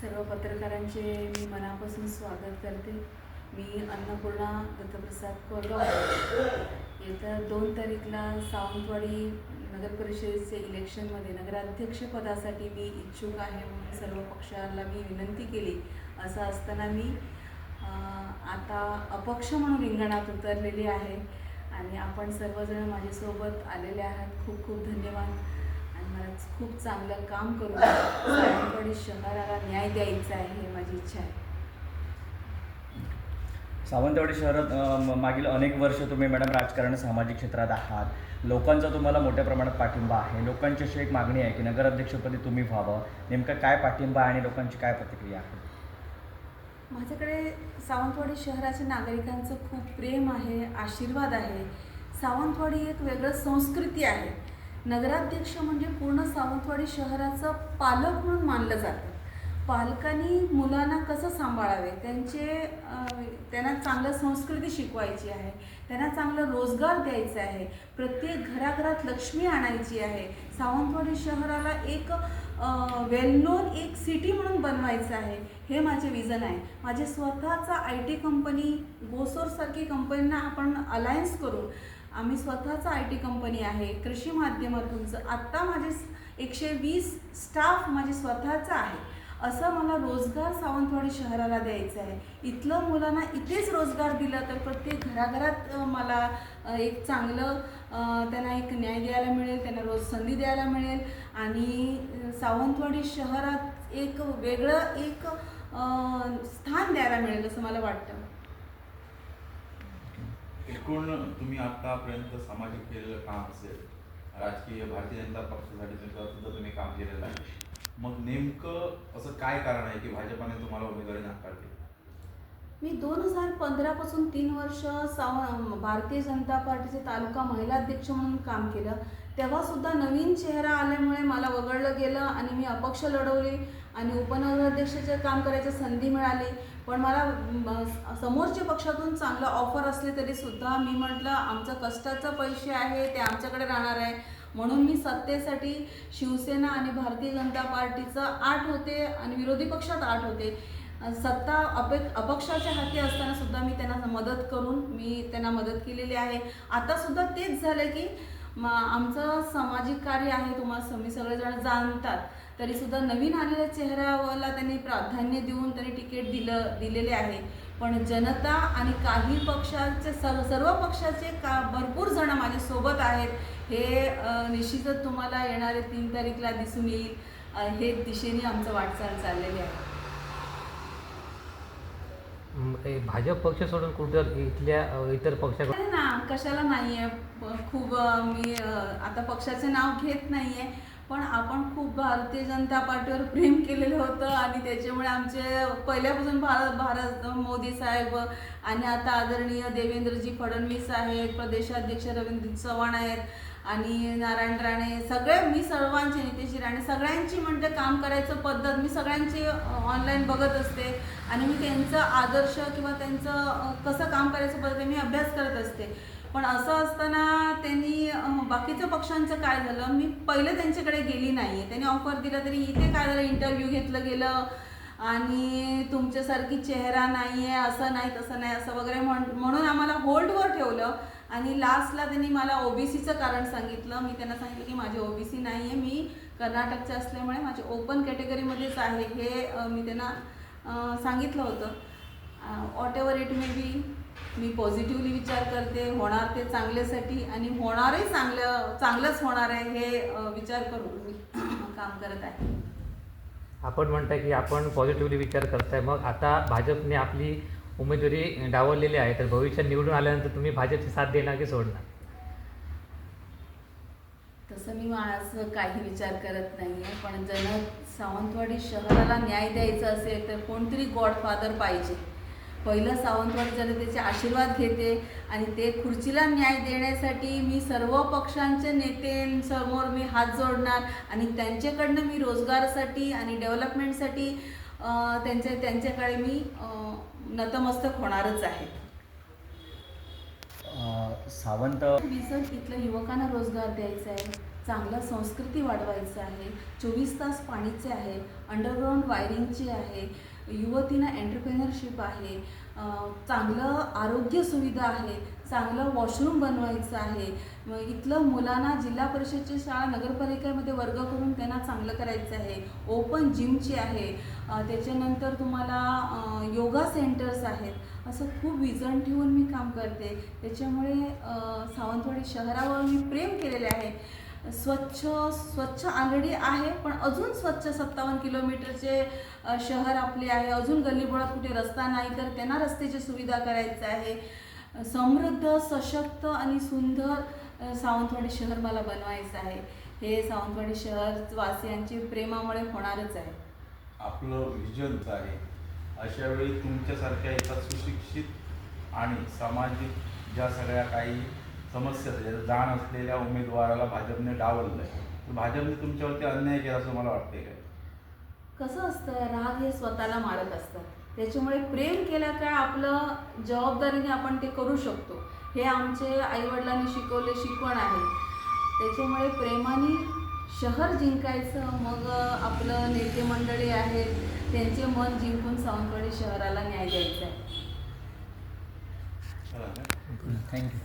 सर्व पत्रकारांचे मी मनापासून स्वागत करते. मी अन्नपूर्णा दत्तप्रसाद कोरगाव. येत्या दोन तारीखला सावंतवाडी नगर परिषदेचे इलेक्शनमध्ये नगराध्यक्षपदासाठी मी इच्छुक आहे म्हणून सर्व पक्षाला मी विनंती केली. असं असताना मी आता अपक्ष म्हणून रिंगणात उतरलेली आहे आणि आपण सर्वजण माझ्यासोबत आलेले आहात. खूप खूप धन्यवाद. आणि मला खूप चांगलं काम करून सावंतवाडी शहराला न्याय द्यायचा आहे हे माझी इच्छा आहे. सावंतवाडी शहरात मागील अनेक वर्ष तुम्ही मॅडम राजकारण सामाजिक क्षेत्रात आहात. लोकांचा तुम्हाला मोठ्या प्रमाणात पाठिंबा आहे. लोकांची अशी एक मागणी आहे की नगराध्यक्षपदी तुम्ही व्हावं. नेमका काय पाठिंबा आहे आणि लोकांची काय प्रतिक्रिया आहे? माझ्याकडे सावंतवाडी शहराच्या नागरिकांचं खूप प्रेम आहे आशीर्वाद आहे. सावंतवाडी एक वेगळं संस्कृती आहे. नगराध्यक्ष म्हणजे पूर्ण सावंतवाडी शहराचं पालक म्हणून मानलं जातं. पालकांनी मुलांना कसं सांभाळावे? त्यांचे त्यांना चांगलं संस्कृती शिकवायची आहे. त्यांना चांगलं रोजगार द्यायचा आहे. प्रत्येक घराघरात लक्ष्मी आणायची आहे. सावंतवाडी शहराला एक वेल नोन एक सिटी म्हणून बनवायचं आहे. हे माझे विजन आहे. माझे स्वतःचा आय टी कंपनी गोसोरसारखी कंपनींना आपण अलायन्स करून आम्ही स्वतःचं आय टी कंपनी आहे कृषी माध्यमातूनचं. आत्ता माझे एकशे वीस स्टाफ माझे स्वतःचा आहे. असं मला रोजगार सावंतवाडी शहराला द्यायचं आहे. इथलं मुलांना इथेच रोजगार दिला तर प्रत्येक घराघरात मला एक चांगलं त्यांना एक न्याय द्यायला मिळेल त्यांना रोज संधी द्यायला मिळेल. आणि सावंतवाडी शहरात एक वेगळं एक स्थान द्यायला मिळेल असं मला वाटतं. एकूण तुम्ही आतापर्यंत सामाजिक केलेलं काम असेल राजकीय भारतीय जनता पक्षासाठी सुद्धा तुम्ही काम केलेलं आहे. मग नेमकं असं काय कारण आहे की भाजपाने तुम्हाला उमेदवारी नाकारली? मी दोन हजार पंधरापासून तीन वर्ष साव भारतीय जनता पार्टीचे तालुका महिला अध्यक्ष म्हणून काम केलं. तेव्हासुद्धा नवीन चेहरा आल्यामुळे मला वगळलं गेलं आणि मी अपक्ष लढवली आणि उपनगराध्यक्षाचे काम करायची संधी मिळाली. पण मला समोरच्या पक्षातून चांगलं ऑफर असले तरीसुद्धा मी म्हटलं आमचं कष्टाचं पैसे आहे ते आमच्याकडे राहणार आहे. म्हणून मी सत्तेसाठी शिवसेना आणि भारतीय जनता पार्टीचं आठ होते आणि विरोधी पक्षात आठ होते. सत्ता अपे अपक्षाच्या हाती असताना सुद्धा मी त्यांना मदत करून मी त्यांना मदत केलेली आहे. आता सुद्धा तेच झालं की मग आमचं सामाजिक कार्य आहे तुम्हाला तुम्ही सगळेजण जाणतात. तरी सुद्धा नवीन आलेल्या चेहऱ्याला त्यांनी प्राधान्य देऊन त्यांनी तिकीट दिलं दिलेले आहे. पण जनता आणि काही पक्षाचे सर्व सर्व पक्षाचे का भरपूर जण माझ्यासोबत आहेत. हे निश्चितच तुम्हाला येणारे तीन तारीखला दिसून येईल. हे दिशेने आमचं वाटचाल चाललेली आहे. भाजप पक्ष सोडून कुठं इथल्या इतर पक्षाकडे ना कशाला नाहीये. आहे खूप मी आता पक्षाचे नाव घेत नाहीये. पण आपण खूप भारतीय जनता पार्टीवर प्रेम केलेलं होतं आणि त्याच्यामुळे आमचे पहिल्यापासून भारत भारत मोदी साहेब आणि आता आदरणीय देवेंद्रजी फडणवीस आहेत प्रदेशाध्यक्ष रवींद्र चव्हाण आहेत. आणि नारायण राणे सगळे मी सर्वांचे नितेश राणे सगळ्यांची म्हणजे काम करायचं पद्धत मी सगळ्यांची ऑनलाईन बघत असते. आणि मी त्यांचं आदर्श किंवा त्यांचं कसं काम करायचं पद्धत मी अभ्यास करत असते. पण असं असताना त्यांनी बाकीच्या पक्षांचं काय झालं मी पहिलं त्यांच्याकडे गेली नाही आहे त्यांनी ऑफर दिला तरी इथे काय झालं इंटरव्ह्यू घेतलं गेलं. आणि तुमच्यासारखी चेहरा नाही आहे असं नाही तसं नाही असं वगैरे म्हण म्हणून आम्हाला होल्डवर ठेवलं. आणि लास्टला त्यांनी मला ओबीसीचं कारण सांगितलं. मी त्यांना सांगितलं की माझे ओबीसी नाही आहे मी. कर्नाटकचे असल्यामुळे माझे ओपन कॅटेगरीमध्येच आहे. हे मी त्यांना सांगितलं होतं. Whatever it may be मी पॉझिटिव्हली विचार करते. होणार ते चांगल्यासाठी आणि होणारही चांगलं चांगलंच होणार आहे हे विचार करून मी काम करत आहे. आपण म्हणताय की आपण पॉझिटिव्हली विचार करताय. मग आता भाजपने आपली उमेदवारी डावललेली आहे तर भविष्यात निवडून आल्यानंतर तुम्ही भाजपची साथ देणार की सोडणार? तसं मी असं काही विचार करत नाही आहे पण जन सावंतवाडी शहराला न्याय द्यायचा असेल तर कोणतरी गॉडफादर पाहिजे. पहिलं सावंतवाडी जनतेचे आशीर्वाद घेते आणि ते खुर्चीला न्याय देण्यासाठी मी सर्व पक्षांचे नेत्यांसमोर मी हात जोडणार आणि त्यांच्याकडनं मी रोजगारासाठी आणि डेव्हलपमेंटसाठी त्यांच्या त्यांच्याकडे मी नतमस्तक होणारच आहे. सावंत इथल्या युवकांना रोजगार द्यायचा आहे. चांगलं संस्कृती वाढवायचं आहे. चोवीस तास पाणीचे आहे. अंडरग्राऊंड वायरिंगची आहे. युवतींना एंटरप्रेनरशिप आहे. चांगलं आरोग्य सुविधा आहे. चांगलं वॉशरूम बनवायचं आहे. मग इथलं मुलांना जिल्हा परिषदची शाळा नगरपालिकेमध्ये वर्ग करून त्यांना चांगलं करायचं आहे. ओपन जिमची आहे. त्याच्यानंतर तुम्हाला योगा सेंटर्स आहेत. असं खूप विजन ठेवून मी काम करते. त्याच्यामुळे सावंतवाडी शहरावर मी प्रेम केलेले आहे. स्वच्छ स्वच्छ आंगडी आहे पण अजून स्वच्छ सत्तावन्न किलोमीटरचे शहर आपले आहे. अजून गल्लीबोळात कुठे रस्ता नाही तर त्यांना रस्त्याची सुविधा करायचं आहे. समृद्ध सशक्त आणि सुंदर सावंतवाडी शहर मला बनवायचं आहे. हे सावंतवाडी शहर वासियांची प्रेमामुळे होणारच आहे. आपलं व्हिजनच आहे. अशा वेळी तुमच्यासारख्या एका सुशिक्षित आणि सामाजिक ज्या सगळ्या काही समस्या ज्याचं जाण असलेल्या उमेदवाराला भाजपने डावललं आहे. तर भाजपने तुमच्यावरती अन्याय केला असं मला वाटते काय कसं असतं? राग हे स्वतःला मारत असतात त्याच्यामुळे प्रेम केलं काय आपलं जबाबदारीने आपण ते करू शकतो. हे आमचे आईवडिलांनी शिकवले शिकवण आहे. त्याच्यामुळे प्रेमाने शहर जिंकायचं मग आपलं नेते मंडळी आहेत त्यांचे मन जिंकून सावंतवाडी शहराला न्याय द्यायचा आहे. थँक्यू.